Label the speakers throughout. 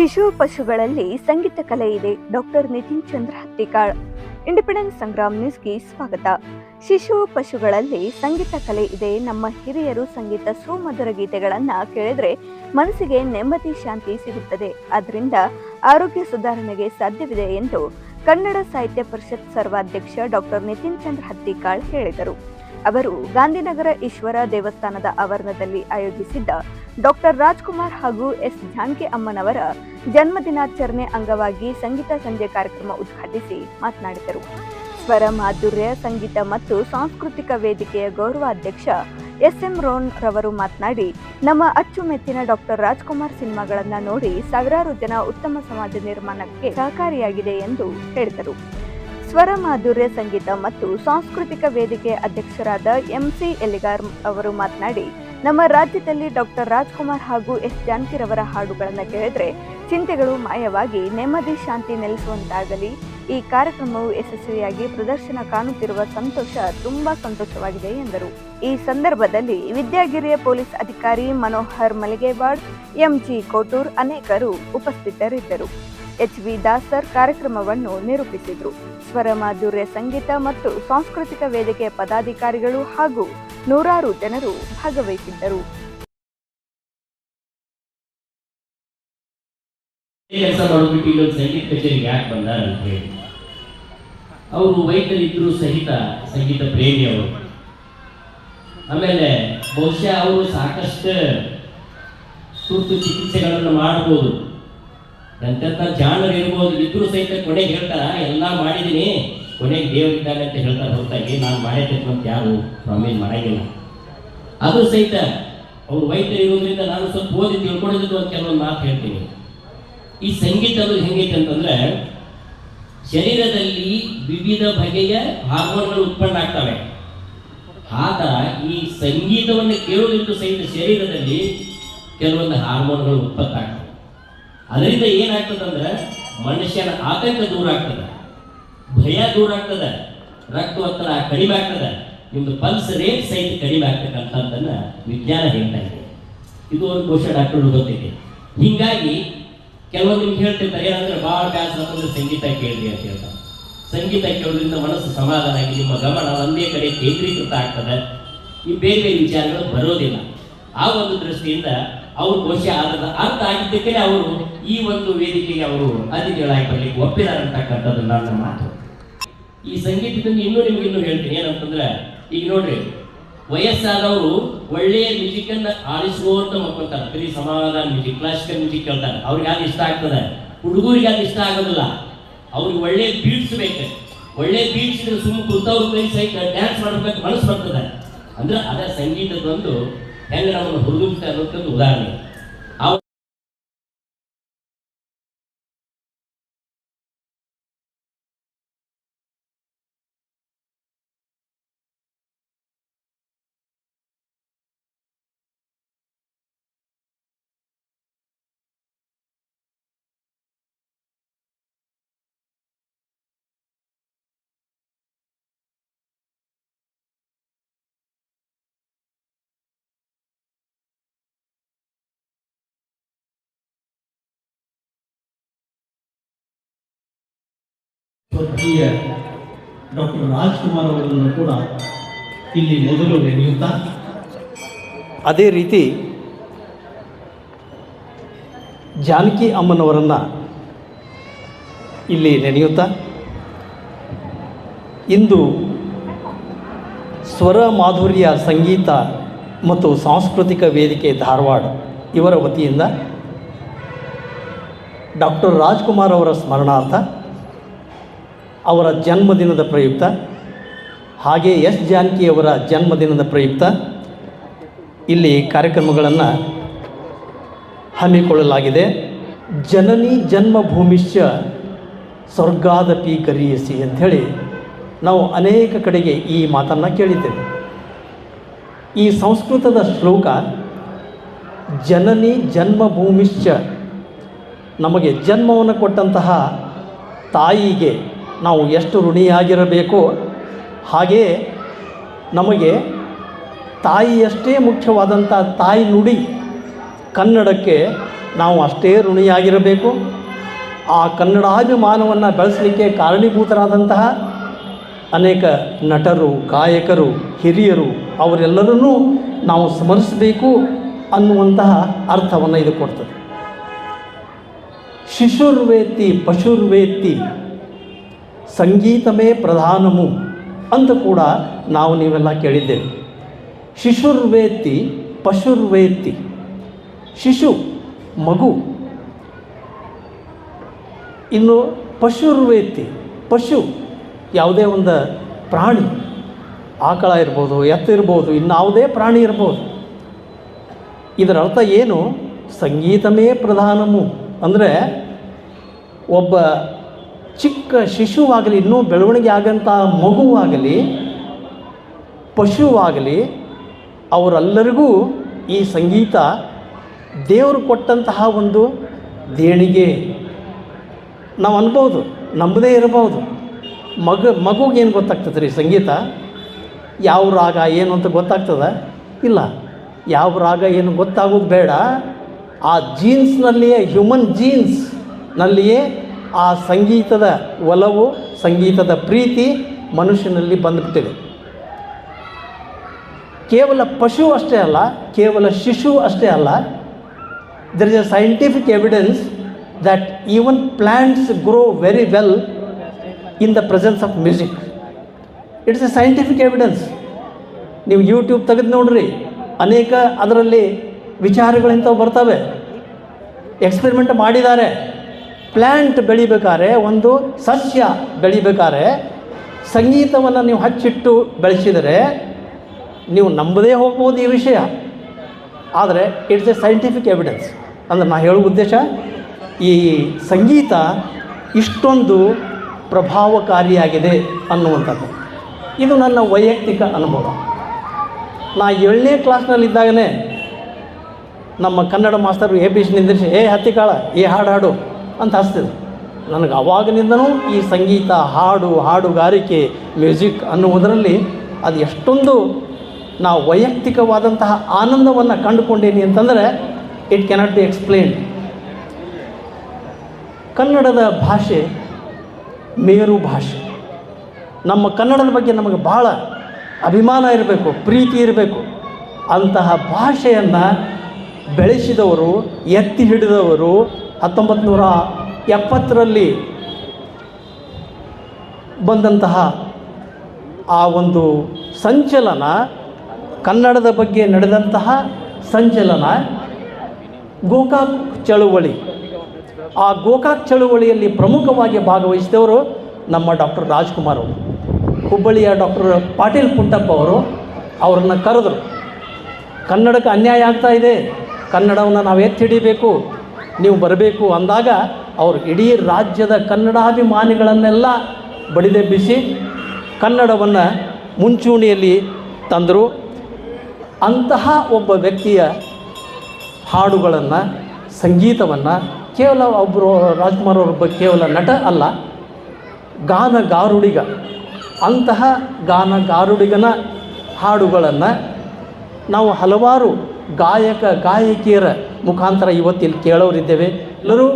Speaker 1: ಶಿಶು ಪಶುಗಳಲ್ಲಿ ಸಂಗೀತ ಕಲೆ ಇದೆ. ಡಾಕ್ಟರ್ ನಿತಿನ್ ಚಂದ್ರ ಹತ್ತಿಕಾಳ್, ಇಂಡಿಪೆಂಡೆನ್ಸ್ ಸಂಗ್ರಾಮ್ ನ್ಯೂಸ್ಗೆ ಸ್ವಾಗತ. ಶಿಶು ಪಶುಗಳಲ್ಲಿ ಸಂಗೀತ ಕಲೆ ಇದೆ. ನಮ್ಮ ಹಿರಿಯರು ಸಂಗೀತ ಸುಮಧುರ ಗೀತೆಗಳನ್ನ ಕೇಳಿದ್ರೆ ಮನಸ್ಸಿಗೆ ನೆಮ್ಮದಿ, ಶಾಂತಿ ಸಿಗುತ್ತದೆ. ಅದರಿಂದ ಆರೋಗ್ಯ ಸುಧಾರಣೆಗೆ ಸಾಧ್ಯವಿದೆ ಎಂದು ಕನ್ನಡ ಸಾಹಿತ್ಯ ಪರಿಷತ್ ಸರ್ವಾಧ್ಯಕ್ಷ ಡಾಕ್ಟರ್ ನಿತಿನ್ ಚಂದ್ರ ಹತ್ತಿಕಾಳ್ ಹೇಳಿದರು. ಅವರು ಗಾಂಧಿನಗರ ಈಶ್ವರ ದೇವಸ್ಥಾನದ ಆವರಣದಲ್ಲಿ ಆಯೋಜಿಸಿದ್ದ ಡಾಕ್ಟರ್ ರಾಜ್ಕುಮಾರ್ ಹಾಗೂ ಎಸ್ ಜಾನಕಿ ಅಮ್ಮನವರ ಜನ್ಮದಿನಾಚರಣೆ ಅಂಗವಾಗಿ ಸಂಗೀತ ಸಂಜೆ ಕಾರ್ಯಕ್ರಮ ಉದ್ಘಾಟಿಸಿ ಮಾತನಾಡಿದರು. ಸ್ವರ ಮಾಧುರ್ಯ, ಸಂಗೀತ ಮತ್ತು ಸಾಂಸ್ಕೃತಿಕ ವೇದಿಕೆಯ ಗೌರವಾಧ್ಯಕ್ಷ ಎಸ್ ಎಂ ರೋನ್ ರವರು ಮಾತನಾಡಿ, ನಮ್ಮ ಅಚ್ಚುಮೆಚ್ಚಿನ ಡಾಕ್ಟರ್ ರಾಜ್ಕುಮಾರ್ ಸಿನಿಮಾಗಳನ್ನು ನೋಡಿ ಸಾವಿರಾರು ಜನ ಉತ್ತಮ ಸಮಾಜ ನಿರ್ಮಾಣಕ್ಕೆ ಸಹಕಾರಿಯಾಗಿದೆ ಎಂದು ಹೇಳಿದರು. ಸ್ವರ ಮಾಧುರ್ಯ ಸಂಗೀತ ಮತ್ತು ಸಾಂಸ್ಕೃತಿಕ ವೇದಿಕೆ ಅಧ್ಯಕ್ಷರಾದ ಎಂಸಿ ಎಲಿಗಾರ್ ಅವರು ಮಾತನಾಡಿ, ನಮ್ಮ ರಾಜ್ಯದಲ್ಲಿ ಡಾಕ್ಟರ್ ರಾಜ್ಕುಮಾರ್ ಹಾಗೂ ಎಸ್ ಜಾನಕಿರವರ ಹಾಡುಗಳನ್ನು ಕೇಳಿದ್ರೆ ಚಿಂತೆಗಳು ಮಾಯವಾಗಿ ನೆಮ್ಮದಿ ಶಾಂತಿ ನೆಲೆಸುವಂತಾಗಲಿ. ಈ ಕಾರ್ಯಕ್ರಮವು ಯಶಸ್ವಿಯಾಗಿ ಪ್ರದರ್ಶನ ಕಾಣುತ್ತಿರುವ ಸಂತೋಷ ತುಂಬಾ ಸಂತೋಷವಾಗಿದೆ ಎಂದರು. ಈ ಸಂದರ್ಭದಲ್ಲಿ ವಿದ್ಯಾಗಿರಿಯ ಪೊಲೀಸ್ ಅಧಿಕಾರಿ ಮನೋಹರ್ ಮಲಿಗೇವಾಡ್ ಎಂಜಿ ಕೋಟೂರ್ ಅನೇಕರು ಉಪಸ್ಥಿತರಿದ್ದರು. ಎಚ್ ವಿ ದಾಸರ್ ಕಾರ್ಯಕ್ರಮವನ್ನು ನಿರೂಪಿಸಿದರು. ಸ್ವರಮಾಧುರ್ಯ ಸಂಗೀತ ಮತ್ತು ಸಾಂಸ್ಕೃತಿಕ ವೇದಿಕೆಯ ಪದಾಧಿಕಾರಿಗಳು ಹಾಗೂ ನೂರಾರು ಜನರು ಭಾಗವಹಿಸಿದ್ದರು.
Speaker 2: ಕೆಲಸ ಮಾಡಿಬಿಟ್ಟು ಇಲ್ಲೊಂದು ಸಂಗೀತ ಕಚೇರಿಗೆ ಯಾಕೆ ಬಂದಾರ ಅಂತ ಹೇಳಿ. ಅವರು ವೈದ್ಯರಿದ್ರು ಸಹಿತ ಸಂಗೀತ ಪ್ರೇಮಿ ಅವರು. ಆಮೇಲೆ ಬಹುಶಃ ಅವರು ಸಾಕಷ್ಟು ತುರ್ತು ಚಿಕಿತ್ಸೆಗಳನ್ನು ಮಾಡ್ಬೋದು. ಎಂತೆಂಥ ಜಾಣರು ಇರ್ಬೋದು, ಇದ್ರು ಸಹಿತ ಕೊನೆಗೆ ಹೇಳ್ತಾರ, ಎಲ್ಲ ಮಾಡಿದ್ದೀನಿ. ಕೊನೆಗೆ ದೇವರಿದ್ದಾನೆ ಅಂತ ಹೇಳ್ತಾರೆ ಹೊರತಾಗಿ ನಾನು ಮಾಡಿರ್ತಕ್ಕಂಥ ಯಾರು ಸ್ವಾಮಿ ಮಾಡಾಗಿಲ್ಲ. ಅದು ಸಹಿತ ಅವ್ರು ವೈದ್ಯರು ಇರೋದ್ರಿಂದ ನಾನು ಸ್ವಲ್ಪ ಓದಿ ತಿಳ್ಕೊಂಡಿದ್ದು ಅಂತ ಕೆಲವೊಂದು ಮಾತು ಹೇಳ್ತೀನಿ. ಈ ಸಂಗೀತ ಅದು ಹೆಂಗೈತೆ ಅಂತಂದ್ರೆ, ಶರೀರದಲ್ಲಿ ವಿವಿಧ ಬಗೆಯ ಹಾರ್ಮೋನ್ಗಳು ಉತ್ಪನ್ನ ಆಗ್ತವೆ. ಆಗ ಈ ಸಂಗೀತವನ್ನು ಕೇಳೋದ್ರಿಂದ ಸಹಿತ ಶರೀರದಲ್ಲಿ ಕೆಲವೊಂದು ಹಾರ್ಮೋನ್ಗಳು ಉತ್ಪತ್ತಿ ಆಗ್ತವೆ. ಅದರಿಂದ ಏನಾಗ್ತದಂದ್ರೆ ಮನುಷ್ಯನ ಆತಂಕ ದೂರ ಆಗ್ತದೆ, ಭಯ ದೂರ ಆಗ್ತದೆ, ರಕ್ತ ಒತ್ತಡ ಕಡಿಮೆ ಆಗ್ತದೆ, ನಿಮ್ದು ಪಲ್ಸ್ ರೇಟ್ ಸಹಿತ ಕಡಿಮೆ ಆಗ್ತಕ್ಕಂಥದ್ದನ್ನ ವಿಜ್ಞಾನ ಹೇಳ್ತಾ ಇದೆ. ಇದು ಒಂದು ಕೋಶ ಡಾಕ್ಟರ್ ಗೊತ್ತಿದೆ. ಹೀಗಾಗಿ ಕೆಲವೊಂದು ನಿಮ್ಗೆ ಹೇಳ್ತಿರ್ತಾರೆ, ಏನಂದ್ರೆ ಭಾಳ ಬ್ಯಾಸರ ಸಂಗೀತ ಕೇಳಿರಿ ಅಂತ ಹೇಳ್ತಾರೆ. ಸಂಗೀತ ಕೇಳೋದ್ರಿಂದ ಮನಸ್ಸು ಸಮಾಧಾನ ಆಗಿ, ನಿಮ್ಮ ಗಮನ ಒಂದೇ ಕಡೆ ಕೇಂದ್ರೀಕೃತ ಆಗ್ತದೆ. ಈ ಬೇರೆ ಬೇರೆ ವಿಚಾರಗಳು ಬರೋದಿಲ್ಲ. ಆ ಒಂದು ದೃಷ್ಟಿಯಿಂದ ಅವರು ಕೋಶ ಆದ ಅರ್ಥ ಆಗಿದ್ದಕ್ಕೆ ಅವರು ಈ ಒಂದು ವೇದಿಕೆಗೆ ಅವರು ಅತಿಥಿಗಳಾಗಿ ಬರ್ಲಿಕ್ಕೆ ಒಪ್ಪಿದ್ದಾರೆ ನನ್ನ ಮಾತು. ಈ ಸಂಗೀತದಿಂದ ಇನ್ನೂ ನಿಮ್ಗೆ ಇನ್ನೂ ಹೇಳ್ತೀನಿ, ಏನಂತಂದ್ರೆ, ಈಗ ನೋಡ್ರಿ, ವಯಸ್ಸಾದವರು ಒಳ್ಳೆಯ ಮ್ಯೂಸಿಕ್ ಅನ್ನ ಆಲಿಸುವಂತ ಮಕ್ಕಳ್ತಾರೆ ಬರೀ ಸಮಾಧಾನ ಮ್ಯೂಸಿಕ್ ಕ್ಲಾಸಿಕಲ್ ಮ್ಯೂಸಿಕ್ ಕೇಳ್ತಾರೆ. ಅವ್ರಿಗೆ ಅದು ಇಷ್ಟ ಆಗ್ತದೆ. ಹುಡುಗರಿಗೆ ಅದು ಇಷ್ಟ ಆಗೋದಿಲ್ಲ. ಅವ್ರಿಗೆ ಒಳ್ಳೆ ಬೀಟ್ಸ್ ಬೇಕು. ಒಳ್ಳೆ ಬೀಟ್ಸ್ ಇದ್ರೆ ಸುಮ್ಮನೆ ಕುಂತವ್ರ ಕೈ ಸಹಿತ ಡ್ಯಾನ್ಸ್ ಮಾಡ್ಬೇಕು ಮನಸ್ಸು ಬರ್ತದೆ. ಅಂದ್ರೆ ಅದ ಸಂಗೀತದೊಂದು ಹೆಂಗೆ ನಮ್ಮನ್ನು ಹುರಿದುಂಬಿತ ಅನ್ನೋದೊಂದು ಉದಾಹರಣೆ.
Speaker 3: ಸ್ವರ್ಗೀಯ ಡಾಕ್ಟರ್ ರಾಜ್ಕುಮಾರ್ ಅವರನ್ನು ಕೂಡ ಇಲ್ಲಿ ಮೊದಲು ನೆನೆಯುತ್ತಾ ಅದೇ ರೀತಿ ಜಾನಕಿ ಅಮ್ಮನವರನ್ನು ಇಲ್ಲಿ ನೆನೆಯುತ್ತಾ? ಇಂದು ಸ್ವರ ಮಾಧುರ್ಯ ಸಂಗೀತ ಮತ್ತು ಸಾಂಸ್ಕೃತಿಕ ವೇದಿಕೆ ಧಾರವಾಡ ಇವರ ವತಿಯಿಂದ ಡಾಕ್ಟರ್ ರಾಜ್ಕುಮಾರ್ ಅವರ ಸ್ಮರಣಾರ್ಥ ಅವರ ಜನ್ಮದಿನದ ಪ್ರಯುಕ್ತ, ಹಾಗೆ ಎಸ್ ಜಾನಕಿಯವರ ಜನ್ಮದಿನದ ಪ್ರಯುಕ್ತ, ಇಲ್ಲಿ ಕಾರ್ಯಕ್ರಮಗಳನ್ನು ಹಮ್ಮಿಕೊಳ್ಳಲಾಗಿದೆ. ಜನನಿ ಜನ್ಮಭೂಮಿಶ್ಚ ಸ್ವರ್ಗಾದಪಿ ಕರಿಯಸಿ ಅಂಥೇಳಿ ನಾವು ಅನೇಕ ಕಡೆಗೆ ಈ ಮಾತನ್ನು ಕೇಳಿದ್ದೇವೆ. ಈ ಸಂಸ್ಕೃತದ ಶ್ಲೋಕ ಜನನಿ ಜನ್ಮಭೂಮಿಶ್ಚ ನಮಗೆ ಜನ್ಮವನ್ನು ಕೊಟ್ಟಂತಹ ತಾಯಿಗೆ ನಾವು ಎಷ್ಟು ಋಣಿಯಾಗಿರಬೇಕೋ? ಹಾಗೆಯೇ ನಮಗೆ ತಾಯಿಯಷ್ಟೇ ಮುಖ್ಯವಾದಂಥ ತಾಯಿ ನುಡಿ ಕನ್ನಡಕ್ಕೆ ನಾವು ಅಷ್ಟೇ ಋಣಿಯಾಗಿರಬೇಕು. ಆ ಕನ್ನಡಾಭಿಮಾನವನ್ನು ಬೆಳೆಸಲಿಕ್ಕೆ ಕಾರಣೀಭೂತರಾದಂತಹ ಅನೇಕ ನಟರು, ಗಾಯಕರು, ಹಿರಿಯರು ಅವರೆಲ್ಲರನ್ನೂ ನಾವು ಸ್ಮರಿಸಬೇಕು ಅನ್ನುವಂತಹ ಅರ್ಥವನ್ನು ಇದು ಕೊಡ್ತದೆ. ಶಿಶುರ್ವೇತಿ ಪಶುರ್ವೇತ್ತಿ ಸಂಗೀತಮೇ ಪ್ರಧಾನಮು ಅಂತ ಕೂಡ ನಾವು ನೀವೆಲ್ಲ ಕೇಳಿದ್ದೇವೆ. ಶಿಶುರ್ವೇತ್ತಿ ಪಶುರ್ವೇತ್ತಿ. ಶಿಶು, ಮಗು. ಇನ್ನು ಪಶುರ್ವೇತ್ತಿ, ಪಶು ಯಾವುದೇ ಒಂದು ಪ್ರಾಣಿ, ಆಕಳ ಇರ್ಬೋದು, ಎತ್ತ ಇರ್ಬೋದು ಇನ್ಯಾವುದೇ ಪ್ರಾಣಿ ಇರ್ಬೋದು. ಇದರ ಅರ್ಥ ಏನು? ಸಂಗೀತಮೇ ಪ್ರಧಾನಮು. ಅಂದರೆ ಒಬ್ಬ ಚಿಕ್ಕ ಶಿಶುವಾಗಲಿ, ಇನ್ನೂ ಬೆಳವಣಿಗೆ ಆಗಂಥ ಮಗುವಾಗಲಿ, ಪಶುವಾಗಲಿ, ಅವರೆಲ್ಲರಿಗೂ ಈ ಸಂಗೀತ ದೇವರು ಕೊಟ್ಟಂತಹ ಒಂದು ದೇಣಿಗೆ. ನಾವು ಅನ್ಬೋದು, ನಂಬದೇ ಇರಬಹುದು. ಮಗ ಮಗುಗೇನು ಗೊತ್ತಾಗ್ತದೆ ರೀ ಸಂಗೀತ? ಯಾವ ರಾಗ ಏನು ಅಂತ ಗೊತ್ತಾಗ್ತದ? ಇಲ್ಲ. ಯಾವ ರಾಗ ಏನು ಗೊತ್ತಾಗೋದು ಬೇಡ. ಆ ಜೀನ್ಸ್ನಲ್ಲಿಯೇ ಹ್ಯೂಮನ್ ಜೀನ್ಸ್ನಲ್ಲಿಯೇ ಆ ಸಂಗೀತದ ಒಲವು, ಸಂಗೀತದ ಪ್ರೀತಿ ಮನುಷ್ಯನಲ್ಲಿ ಬಂದುಬಿಟ್ಟಿದೆ. ಕೇವಲ ಪಶು ಅಷ್ಟೇ ಅಲ್ಲ, ಕೇವಲ ಶಿಶು ಅಷ್ಟೇ ಅಲ್ಲ there is a scientific evidence that even plants grow very well in the presence of music it's a scientific evidence ನೀವು ಯೂಟ್ಯೂಬ್ ತೆಗೆದು ನೋಡ್ರಿ, ಅನೇಕ ಅದರಲ್ಲಿ ವಿಚಾರಗಳಿಂಥವು ಬರ್ತವೆ. ಎಕ್ಸ್ಪೆರಿಮೆಂಟ್ ಮಾಡಿದ್ದಾರೆ. ಪ್ಲ್ಯಾಂಟ್ ಬೆಳಿಬೇಕಾದ್ರೆ ಒಂದು ಸಸ್ಯ ಬೆಳಿಬೇಕಾದ್ರೆ ಸಂಗೀತವನ್ನು ನೀವು ಹಚ್ಚಿಟ್ಟು ಬೆಳೆಸಿದರೆ ನೀವು ನಂಬದೇ ಹೋಗ್ಬೋದು ಈ ವಿಷಯ. ಆದರೆ ಇಟ್ಸ್ ಎ ಸೈಂಟಿಫಿಕ್ ಎವಿಡೆನ್ಸ್. ಅಂದ್ರೆ ನಾನು ಹೇಳೋ ಉದ್ದೇಶ, ಈ ಸಂಗೀತ ಇಷ್ಟೊಂದು ಪ್ರಭಾವಕಾರಿಯಾಗಿದೆ ಅನ್ನುವಂಥದ್ದು. ಇದು ನನ್ನ ವೈಯಕ್ತಿಕ ಅನುಭವ. ನಾ ಏಳನೇ ಕ್ಲಾಸ್ನಲ್ಲಿದ್ದಾಗಲೇ ನಮ್ಮ ಕನ್ನಡ ಮಾಸ್ತರು ಎ ಬಿ ನಿಂದಿರಿಸಿ, ಏ ಹತ್ತಿಕಾಳ, ಏ ಹಾಡು ಹಾಡು. ಅಂತ ಹಚ್ತಿದ್ರು ನನಗೆ ಅವಾಗಿನಿಂದನೂ ಈ ಸಂಗೀತ, ಹಾಡು, ಹಾಡುಗಾರಿಕೆ, ಮ್ಯೂಸಿಕ್ ಅನ್ನುವುದರಲ್ಲಿ ಅದು ಎಷ್ಟೊಂದು ನಾವು ವೈಯಕ್ತಿಕವಾದಂತಹ ಆನಂದವನ್ನು ಕಂಡುಕೊಂಡೇನಿ ಅಂತಂದರೆ ಇಟ್ ಕೆನಾಟ್ ಬಿ ಎಕ್ಸ್ಪ್ಲೇನ್ಡ್ ಕನ್ನಡದ ಭಾಷೆ ಮೇರು ಭಾಷೆ. ನಮ್ಮ ಕನ್ನಡದ ಬಗ್ಗೆ ನಮಗೆ ಭಾಳ ಅಭಿಮಾನ ಇರಬೇಕು, ಪ್ರೀತಿ ಇರಬೇಕು. ಅಂತಹ ಭಾಷೆಯನ್ನು ಬೆಳೆಸಿದವರು, ಎತ್ತಿ ಹಿಡಿದವರು ಹತ್ತೊಂಬತ್ತು ನೂರ ಎಪ್ಪತ್ತರಲ್ಲಿ ಬಂದಂತಹ ಆ ಒಂದು ಸಂಚಲನ, ಕನ್ನಡದ ಬಗ್ಗೆ ನಡೆದಂತಹ ಸಂಚಲನ ಗೋಕಾಕ್ ಚಳುವಳಿ. ಆ ಗೋಕಾಕ್ ಚಳುವಳಿಯಲ್ಲಿ ಪ್ರಮುಖವಾಗಿ ಭಾಗವಹಿಸಿದವರು ನಮ್ಮ ಡಾಕ್ಟರ್ ರಾಜ್ಕುಮಾರ್ ಅವರು. ಹುಬ್ಬಳ್ಳಿಯ ಡಾಕ್ಟರ್ ಪಾಟೀಲ್ ಪುಟ್ಟಪ್ಪ ಅವರು ಅವರನ್ನು ಕರೆದರು. ಕನ್ನಡಕ್ಕೆ ಅನ್ಯಾಯ ಆಗ್ತಾ ಇದೆ. ಕನ್ನಡವನ್ನು ನಾವು ಎತ್ತಿ ಹಿಡಿಬೇಕು ನೀವು ಬರಬೇಕು ಅಂದಾಗ ಅವರು ಇಡೀ ರಾಜ್ಯದ ಕನ್ನಡಾಭಿಮಾನಿಗಳನ್ನೆಲ್ಲ ಬಡಿದೆಬ್ಬಿಸಿ ಕನ್ನಡವನ್ನು ಮುಂಚೂಣಿಯಲ್ಲಿ ತಂದರು. ಅಂತಹ ಒಬ್ಬ ವ್ಯಕ್ತಿಯ ಹಾಡುಗಳನ್ನು, ಸಂಗೀತವನ್ನು ಕೇವಲ ಒಬ್ಬರು ರಾಜ್ಕುಮಾರ್ ಅವರೊಬ್ಬ ಕೇವಲ ನಟ ಅಲ್ಲ, ಗಾನಗಾರುಡಿಗ, ಅಂತಹ ಗಾನಗಾರುಡಿಗನ ಹಾಡುಗಳನ್ನು ನಾವು ಹಲವಾರು ಗಾಯಕ ಗಾಯಕಿಯರ ಮುಖಾಂತರ ಇವತ್ತಿಲ್ಲಿ ಕೇಳೋರಿದ್ದೇವೆ. ಎಲ್ಲರೂ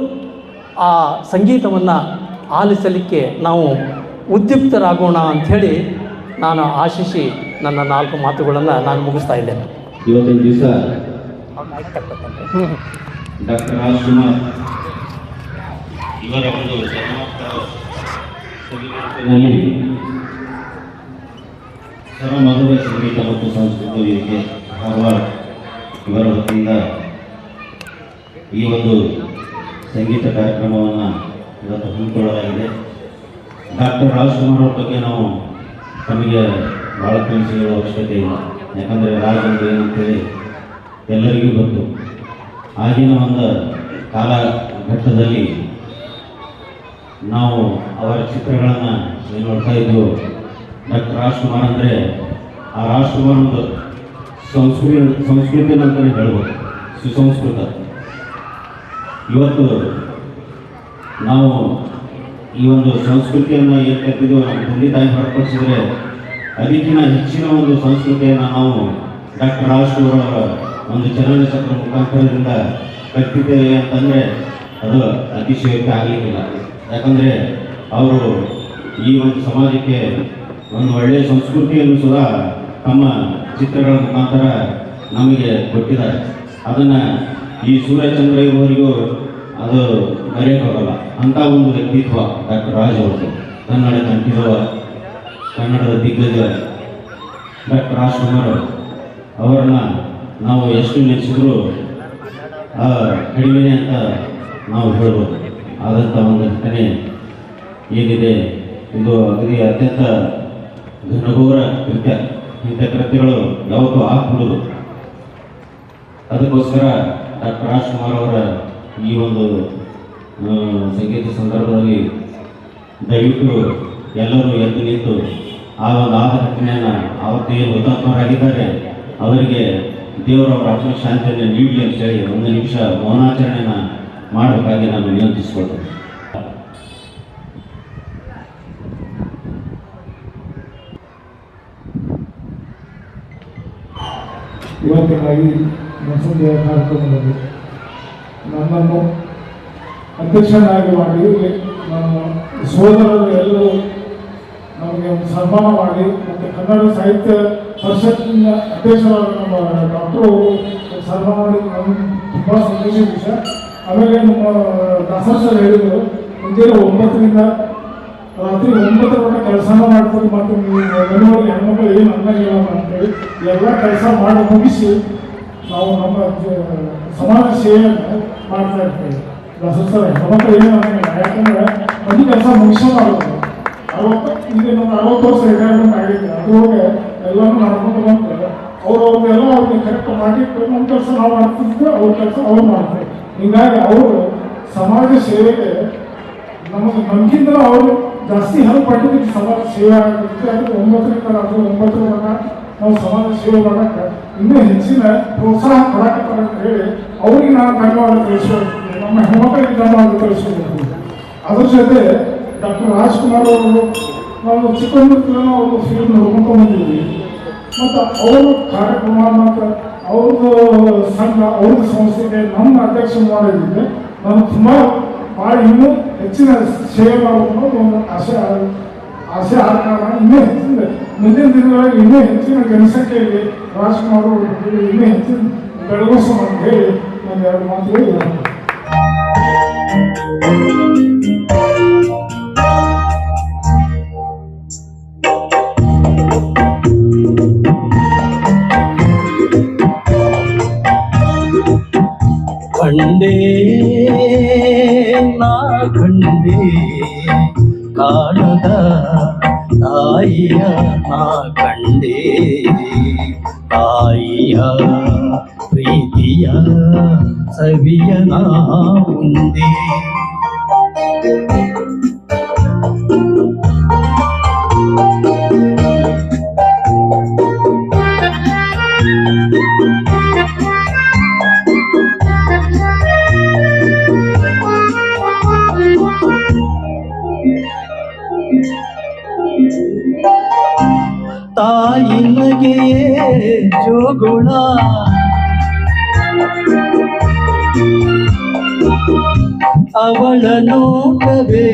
Speaker 3: ಆ ಸಂಗೀತವನ್ನು ಆಲಿಸಲಿಕ್ಕೆ ನಾವು ಉದ್ಯುಕ್ತರಾಗೋಣ ಅಂಥೇಳಿ ನಾನು ಆಶಿಸಿ ನನ್ನ ನಾಲ್ಕು ಮಾತುಗಳನ್ನು ನಾನು ಮುಗಿಸ್ತಾ ಇದ್ದೇನೆ.
Speaker 4: ಇವತ್ತಿನ ದಿವಸ ಡಾಕ್ಟರ್ ರಾಜ್ಕುಮಾರ್ ಇವರ ಒಂದು ಜನ್ಮೋತ್ಸವ ಸಂಗೀತದಲ್ಲಿ ಸರ್ವಮಧುರ ಸಂಗೀತ ಮತ್ತು ಸಂಸ್ಕೃತಿ ಕಾರವಾರ ಇವರ ವತಿಯಿಂದ ಈ ಒಂದು ಸಂಗೀತ ಕಾರ್ಯಕ್ರಮವನ್ನು ಇವತ್ತು ಹಮ್ಮಿಕೊಳ್ಳಲಾಗಿದೆ. ಡಾಕ್ಟರ್ ರಾಜ್ಕುಮಾರ್ ಅವ್ರ ಬಗ್ಗೆ ನಾವು ನಮಗೆ ಭಾಳ ತಿಳಿಸಿ ಹೇಳುವ ಅವಶ್ಯಕತೆ ಇಲ್ಲ. ಯಾಕಂದರೆ ರಾಜ್ ಅಂದರೆ ಏನಂತೇಳಿ ಎಲ್ಲರಿಗೂ ಗೊತ್ತು. ಆಗಿನ ಒಂದು ಕಾಲಘಟ್ಟದಲ್ಲಿ ನಾವು ಅವರ ಚಿತ್ರಗಳನ್ನು ನೋಡ್ತಾ ಇದ್ದು ಡಾಕ್ಟರ್ ರಾಜ್ಕುಮಾರ್ ಅಂದರೆ ಆ ರಾಜ್ಕುಮಾರ್ ಒಂದು ಸಂಸ್ಕೃತಿ ಸಂಸ್ಕೃತಿ ಅಂತಲೇ ಹೇಳ್ಬೋದು. ಸುಸಂಸ್ಕೃತ. ಇವತ್ತು ನಾವು ಈ ಒಂದು ಸಂಸ್ಕೃತಿಯನ್ನು ಏನು ಕಲ್ತಿದ್ದೀವೋ ನಮ್ಮ ತಂದೆ ತಾಯಿ ಹೊರಪಡಿಸಿದ್ರೆ ಅದಕ್ಕಿಂತ ಹೆಚ್ಚಿನ ಒಂದು ಸಂಸ್ಕೃತಿಯನ್ನು ನಾವು ಡಾಕ್ಟರ್ ರಾಜ್ಕುಮಾರ್ ಒಂದು ಚಲನಚಿತ್ರ ಮುಖಾಂತರದಿಂದ ಕಟ್ಟಿದ್ದೇವೆ ಅಂತಂದರೆ ಅದು ಅತಿಶಯೋಕ್ತಿ ಆಗಲಿಕ್ಕಿಲ್ಲ. ಯಾಕಂದರೆ ಅವರು ಈ ಒಂದು ಸಮಾಜಕ್ಕೆ ಒಂದು ಒಳ್ಳೆಯ ಸಂಸ್ಕೃತಿಯನ್ನು ಸುಧಾ ತಮ್ಮ ಚಿತ್ರಗಳ ಮುಖಾಂತರ ನಮಗೆ ಕೊಟ್ಟಿದ್ದಾರೆ. ಅದನ್ನು ಈ ಸೂರ್ಯಚಂದ್ರ ಇವರಿಗೂ ಅದು ಮರೆಯೋಕ್ಕಾಗಲ್ಲ ಅಂಥ ಒಂದು ವ್ಯಕ್ತಿತ್ವ ಡಾಕ್ಟರ್ ರಾಜ್ ಅವರು ಕನ್ನಡ ಕಂಠಿರುವ, ಕನ್ನಡದ ದಿಗ್ಗಜ ಡಾಕ್ಟರ್ ರಾಜ್ಕುಮಾರ್ ಅವರು. ಅವರನ್ನು ನಾವು ಎಷ್ಟು ನೆನೆಸಿದ್ರು ಕಡಿಮೆನೆ ಅಂತ ನಾವು ಹೇಳ್ಬೋದು. ಆದಂಥ ಒಂದು ಘಟನೆ ಏನಿದೆ, ಇದು ಅಗದಿ ಅತ್ಯಂತ ಘನಘೋರ ಕೃತ್ಯ ಇಂಥ ಯಾವತ್ತೂ ಆಗ್ಬಿಡುದು ಅದಕ್ಕೋಸ್ಕರ ಡಾಕ್ಟರ್ ರಾಜ್ಕುಮಾರ್ ಅವರ ಈ ಒಂದು ಸಂಗೀತ ಸಂದರ್ಭದಲ್ಲಿ ದಯವಿಟ್ಟು ಎಲ್ಲರೂ ಎದ್ದು ನಿಂತು ಆ ಒಂದು ಆದ ಘಟನೆಯನ್ನು ಅವತ್ತು ಏನು ಹುತಾತ್ಮರಾಗಿದ್ದಾರೆ ಅವರಿಗೆ ದೇವರವರ ಆತ್ಮಶಾಂತಿಯನ್ನು ನೀಡಲಿ ಅಂತ ಹೇಳಿ ಒಂದು ನಿಮಿಷ ಮೌನಾಚರಣೆಯನ್ನು ಮಾಡಬೇಕಾಗಿ ನಾನು ವಿನಂತಿಸಿಕೊಳ್ತೇನೆ.
Speaker 5: ಈ ಮಸೂದೆಯ ಕಾರ್ಯಕ್ರಮದಲ್ಲಿ ನನ್ನನ್ನು ಅಧ್ಯಕ್ಷನಾಗಿ ಮಾಡಿ, ನಮ್ಮ ಸೋದರರು ಎಲ್ಲರೂ ನಮಗೆ ಒಂದು ಸನ್ಮಾನ ಮಾಡಿ, ಮತ್ತು ಕನ್ನಡ ಸಾಹಿತ್ಯ ಪರಿಷತ್ತಿನ ಅಧ್ಯಕ್ಷರಾದ ನಮ್ಮ ಡಾಕ್ಟರು ಸನ್ಮಾನ ಮಾಡಿ ನಮ್ಮ ತುಂಬ ಸಂತೋಷ ವಿಷಯ ಆಮೇಲೆ ನಮ್ಮ ದಾಸರ್ ಸರ್ ಹೇಳಿದರು ಮುಂಜಾನೆ ಒಂಬತ್ತರಿಂದ ರಾತ್ರಿ ಒಂಬತ್ತರವರೆಗೆ ಕೆಲಸನ ಮಾಡ್ಕೊಂಡು ಮತ್ತು ಏನು ಹೆಣ್ಮಕ್ಳು ಏನು ಅನ್ನಂಗಿಲ್ಲ ಅಂತೇಳಿ ಎಲ್ಲ ಕೆಲಸ ಮಾಡಿ ಮುಗಿಸಿ ನಾವು ನಮ್ಮ ಸಮಾಜ ಸೇವೆಯನ್ನು ಮಾಡ್ತಾ ಇರ್ತೇವೆ. ಸರ್, ಹೆಣ್ಮಕ್ಳು ಏನು ಅನ್ನಂಗಿಲ್ಲ ಯಾಕಂದ್ರೆ ಒಂದು ಕೆಲಸ ಮುಗಿಸೋ ಮಾಡೋದು ಅರವತ್ತು, ಈಗ ನಮ್ಮ ಅರವತ್ತು ವರ್ಷ ರಿಟೈರ್ಮೆಂಟ್ ಆಗಿದೆ ಅದ್ರೊಳಗೆ ಎಲ್ಲನೂ ಮಾಡ್ಕೊಂಡು ಬಂದ್ರೆ ಅವ್ರು ಅವ್ರಿಗೆಲ್ಲ ಅವ್ರಿಗೆ ಕರೆಕ್ಟ್ ಮಾಡಿ ನಮ್ಮ ಕೆಲಸ ನಾವು ಮಾಡ್ತಿದ್ವಿ ಅವ್ರ ಕೆಲಸ ಅವ್ರು ಮಾಡ್ತಾರೆ. ಹೀಗಾಗಿ ಅವರು ಸಮಾಜ ಸೇವೆಗೆ ನಮಗೆ ನಮಗಿಂತ ಅವರು ಜಾಸ್ತಿ ಹೆಲ್ಪ್ ಮಾಡಿದ್ದಕ್ಕೆ ಸಮಾಜ ಸೇವೆ ಆಗುತ್ತೆ ಅದು ಒಂಬತ್ತರಿಂದ ರಾತ್ರಿ ಒಂಬತ್ತರವರೆಗೆ ನಾವು ಸಮಾಜ ಸೇವೆ ಮಾಡಕ್ಕೆ ಇನ್ನೂ ಹೆಚ್ಚಿನ ಪ್ರೋತ್ಸಾಹ ಕೊಡಕತ್ತಾರೆ ಅಂತ ಹೇಳಿ ಅವ್ರಿಗೆ ನಾನು ಧನ್ಯವಾದ ತಿಳಿಸ್ಬೇಕು ನಮ್ಮ ಹೆಣ್ಮಕ್ಳಿಗೆ ಧನ್ಯವಾದ ತಿಳಿಸ್ಬೇಕು ಅದ್ರ ಜೊತೆ ಡಾಕ್ಟರ್ ರಾಜ್ಕುಮಾರ್ ಅವರು, ನಾವು ಚಿಕ್ಕಂದಿರ್ತೀವಿ ಅವರು ಫಿಲ್ಮ್ ನೋಡ್ಕೊಂಡು ಬಂದಿದ್ವಿ ಮತ್ತು ಅವರು ಕಾರ್ಯಕ್ರಮ ಮತ್ತು ಅವ್ರದ್ದು ಸಂಘ, ಅವ್ರದ್ದು ಸಂಸ್ಥೆಗೆ ನಮ್ಮ ಅಧ್ಯಕ್ಷ ಮಾಡಿದ್ದೆ ನಾನು ತುಂಬ ಭಾಳ ಇನ್ನೂ ಹೆಚ್ಚಿನ ಸೇವೆ ಮಾಡಬೇಕು ಅನ್ನೋದು ಒಂದು ಆಸೆ ಆ- ಆಸೆ ಆದ ಕಾರಣ ಇನ್ನೂ ಹೆಚ್ಚಿನ ಮುಂದಿನ ದಿನಗಳಲ್ಲಿ ಇನ್ನೂ ಹೆಚ್ಚಿನ ಜನಸಂಖ್ಯೆಯಲ್ಲಿ ರಾಜ್ಕುಮಾರ್ ಅವರು ಇನ್ನೂ ಹೆಚ್ಚಿನ ಬೆಳಗಿಸೋಣ ಅಂತ ಹೇಳಿ ನಾನು ಎರಡು ಮಾತು ಹೇಳಿ
Speaker 6: ಕಂಡೇ ನಾ ಕಂಡೇ ಕಾಣದ ತಾಯಿಯ ನಾ ಕಂಡೇ ತಾಯಿಯ ಪ್ರೀತಿಯ ಸವಿಯ ನಾ ಉಂದೇ ತಾಯಿ ನಗೆಯೇ ಜೋಗುಳ. ಅವಳ ನೋಕವೇ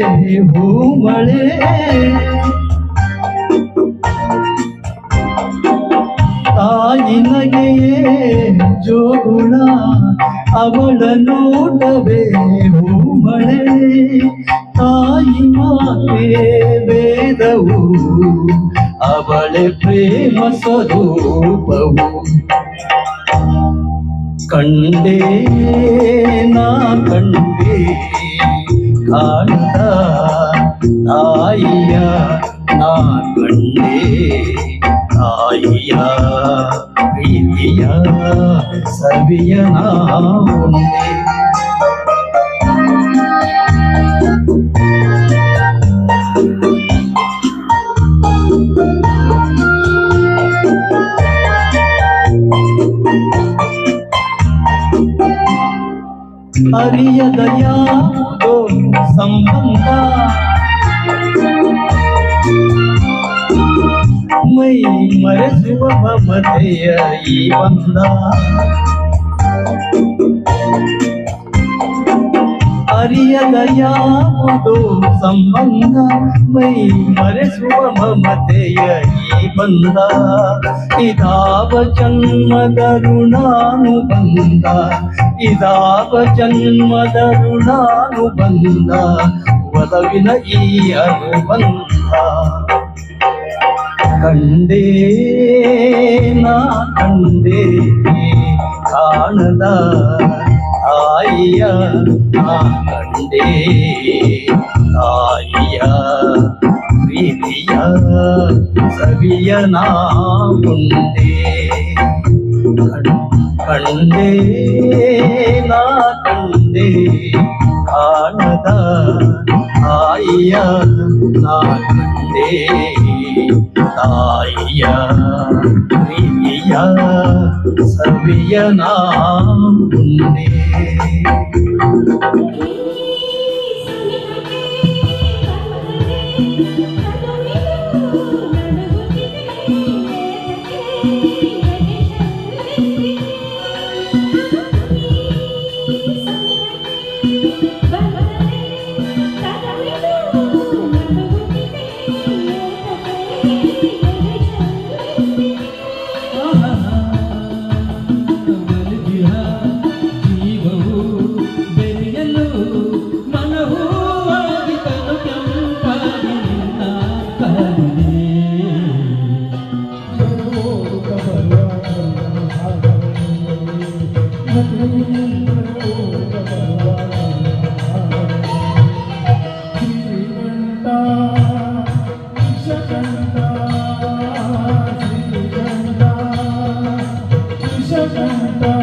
Speaker 6: ಹೂಮಳೆ. ತಾಯಿ ನಗೆಯೇ ಜೋಗುಳ ಅವಳ ನೋಟವೇ ಹೂಮಳೆ. ತಾಯಿ ಮಾತೆ ವೇದವು, ಅವಳೆ ಪ್ರೇಮ ಸ್ವರೂಪವು. ಕಂಡೇ ನಾ ಕಂಡೇ ಕಾಣದ ತಾಯಿಯ ನಾ ಕಂಡೇ, ತಾಯಿಯ ಪ್ರೀತಿಯ ಸವಿಯ ನಾ ಉಂಡೆ ಅರಿಯದ ಯಾವುದೋ ಸಂಬಂಧ ಮೈ ಮರೆಸುವ ಮಮತೆಯ ಈ ಬಂಧ ಅರಿಯದ ಯಾವುದು ಸಂಬಂಧ ಮೈ ಮರೆಸುವ ಮಮತೆಯ ಈ ಬಂಧ ಇದಾವ ಜನ್ಮದ ಋಣಾನು ಬಂದ ಇದಾವ ಜನ್ಮದ ಋಣಾನು ಬಂದ ಒಲವಿನ ಈ ಅನುಬಂಧ ಕಂಡೇ ನಾ ಕಂಡೇ ಕಾಣದ ತಾಯಿಯ ನಾ ಕಂಡೇ ತಾಯಿಯ ಪ್ರೀತಿಯ ಸವಿಯ ನಾ ಉಂಡೆ ಕಣ್- ಕಂಡೇ ನಾ ಕಂಡೇ ಕಾಣದ ತಾಯಿಯ ನಾ ಕಂಡೇ ತಾಯಿಯ ಪ್ರೀತಿಯ ಸವಿಯ ನಾ ಉಂಡೆ
Speaker 7: Shabbat